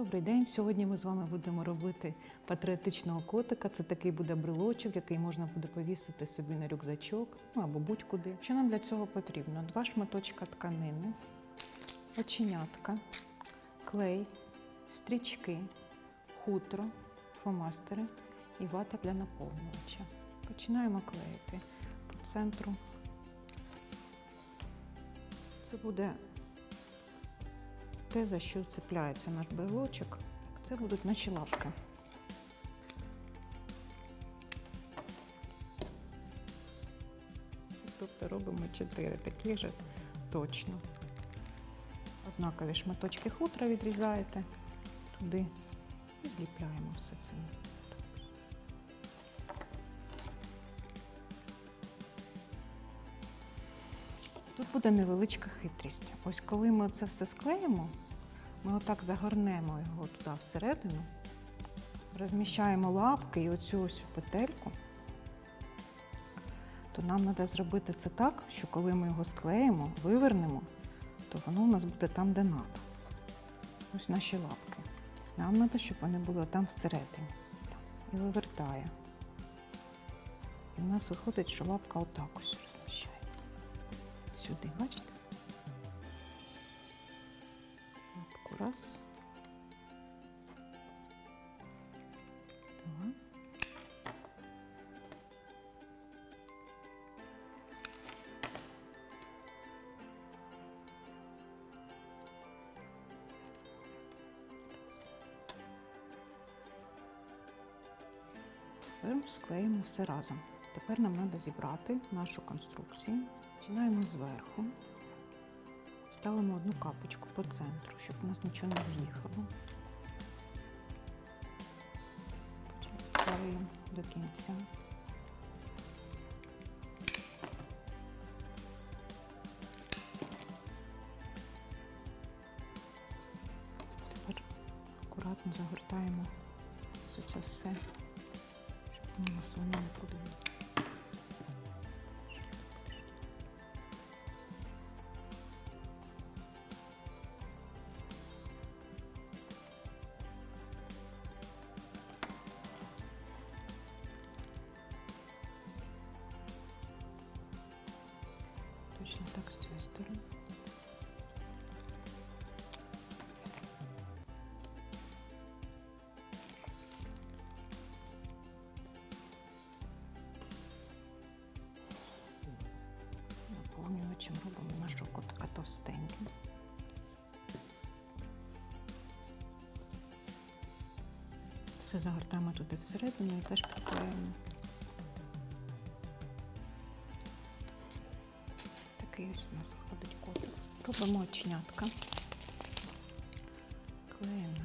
Добрий день. Сьогодні ми з вами будемо робити патріотичного котика. Це такий буде брелочок, який можна буде повісити собі на рюкзачок ну, або будь-куди. Що нам для цього потрібно? Два шматочка тканини, оченятка, клей, стрічки, хутро, фломастери і вата для наповнювача. Починаємо клеїти по центру. Це буде те, за що цепляється наш брелочок, це будуть наші лапки. Тобто робимо 4 такі ж точно. Однакові шматочки хутра відрізаєте туди і зліпляємо все це. Тут буде невеличка хитрість. Ось коли ми це все склеїмо, ми отак загорнемо його туди всередину, розміщаємо лапки і оцю ось петельку, то нам треба зробити це так, що коли ми його склеїмо, вивернемо, то воно у нас буде там, де треба. Ось наші лапки. Нам треба, щоб вони були там всередині. І вивертає. І в нас виходить, що лапка отак ось розміщається. Сюди, бачите? Лапку раз. Два. Тепер склеїмо все разом. Тепер нам треба зібрати нашу конструкцію. Починаємо зверху. Ставимо одну капочку по центру, щоб у нас нічого не з'їхало. Потім до кінця. Тепер акуратно загортаємо ось це все, щоб у нас воно не подумало. Точно так з цієї сторони. Наповнювачем робимо нашого котика товстеньким. Все загортаємо туди всередину і теж приклеїмо. Такий у нас виходить котик. Робимо оченятка. Клеїмо.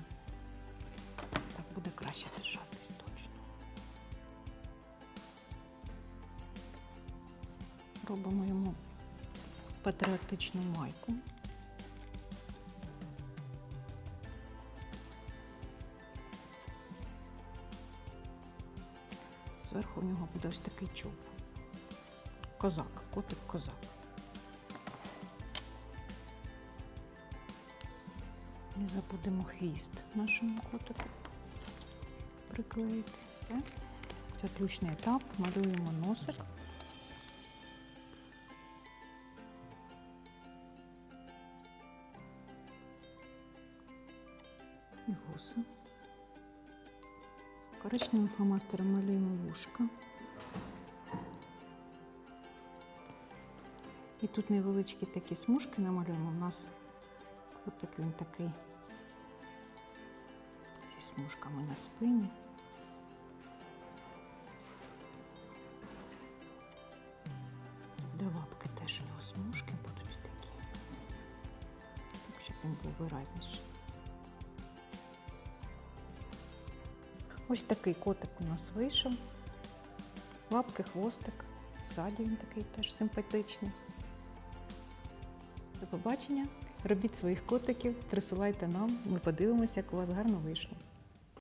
Так буде краще держатись точно. Робимо йому патріотичну майку. Зверху у нього буде ось такий чуб. Козак, котик козак. Не забудемо хвіст нашому котику приклеїти. Все. Це ключний етап. Малюємо носик. І вуса. Коричневим фломастером малюємо вушка. І тут невеличкі такі смужки намалюємо. У нас котик він такий зі смужками на спині. До лапки теж у нього смужки будуть такі. Так, щоб він був виразніший. Ось такий котик у нас вийшов. Лапки, хвостик. Ззаді він такий теж симпатичний. До побачення. Робіть своїх котиків, присилайте нам, ми подивимося, як у вас гарно вийшло.